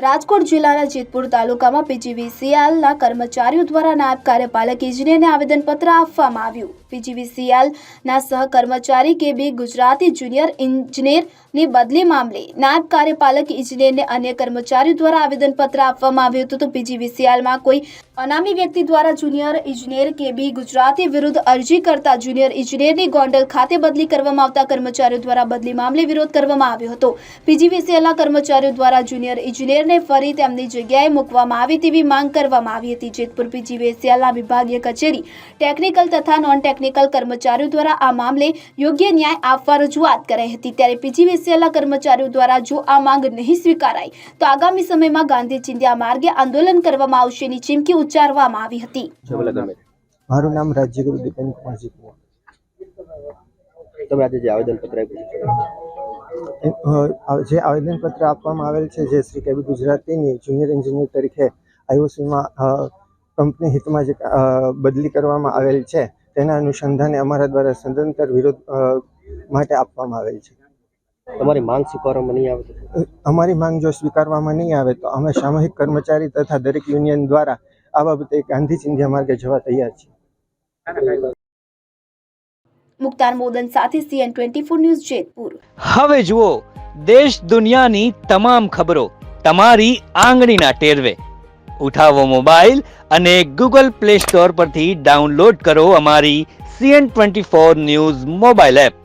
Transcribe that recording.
રાજકોટ જિલ્લાના જેતપુર તાલુકામાં પીજીવીસીએલના કર્મચારીઓ દ્વારા નાયબ કાર્યપાલક ઇજનેરને આવેદનપત્ર આપવામાં આવ્યું. પીજીવીસીએલના સહકર્મચારી કે બી ગુજરાતી જુનિયર ઇજનેરની બદલી મામલે નાયબ કાર્યપાલક ઇજનેરને અન્ય કર્મચારીઓ દ્વારા આવેદનપત્ર આપવામાં આવ્યું હતું. તો પીજીવીસીએલમાં કોઈ અનામી વ્યક્તિ દ્વારા જુનિયર ઇજનેર કે બી ગુજરાતી વિરુદ્ધ અરજી કરતા જુનિયર ઇજનેરની ગોંડલ ખાતે બદલી કરવામાં આવતા કર્મચારીઓ દ્વારા બદલી મામલે વિરોધ કરવામાં આવ્યો હતો. પીજીવીસીએલના કર્મચારીઓ દ્વારા જુનિયર ઇજનેરને ફરી તેમની જગ્યાએ મૂકવામાં આવે તેવી માંગ કરવામાં આવી હતી. જેતપુર પીજીવીસીએલના વિભાગીય કચેરી ટેકનિકલ તથા નોન ટેકનિકલ કર્મચારીઓ દ્વારા આ મામલે યોગ્ય ન્યાય આપવા રજૂઆત કરાઈ હતી. ત્યારે પીજી પીજીવીસીએલના કર્મચારીઓ દ્વારા જો આ માંગ નહીં સ્વીકારાય તો આગામી સમયમાં ગાંધી ચિંધ્યા માર્ગે આંદોલન કરવામાં આવશેની ચીમકી ઉચ્ચારવામાં આવી હતી. મારું નામ રાજ્યગુરુ દીપેન કુમારજી કુમાર. તમે આજે જે આવેદનપત્ર આપ્યું છે એ, અ, જે આવેદનપત્ર આપવામાં આવેલ છે જે શ્રી કેબી ગુજરાતીની જુનિયર એન્જિનિયર તરીકે આઈઓસીમાં કંપની હિતમાં જે બદલી કરવામાં આવેલ છે તેના અનુસંધાને અમારા દ્વારા સદંતર વિરોધ માટે આપવામાં આવેલ છે. તમારી માંગ સ્વીકારવામાં નહીં આવે અમારી માંગ જો સ્વીકારવામાં નહીં આવે તો અમે સામૂહિક કર્મચારી તથા દરેક યુનિયન દ્વારા આ બાબતે ગાંધી ચિંધ્યા માર્ગે જવા તૈયાર છીએ. મુખ્તાર મોદન સાથે CN twenty four news Jetpur. હવે જુઓ, દેશ દુનિયાની તમામ ખબરો, તમારી આંગળીના ટેરવે. ઉઠાવો મોબાઈલ અને ગૂગલ પ્લે સ્ટોર પરથી ડાઉનલોડ કરો અમારી CN twenty four news mobile app.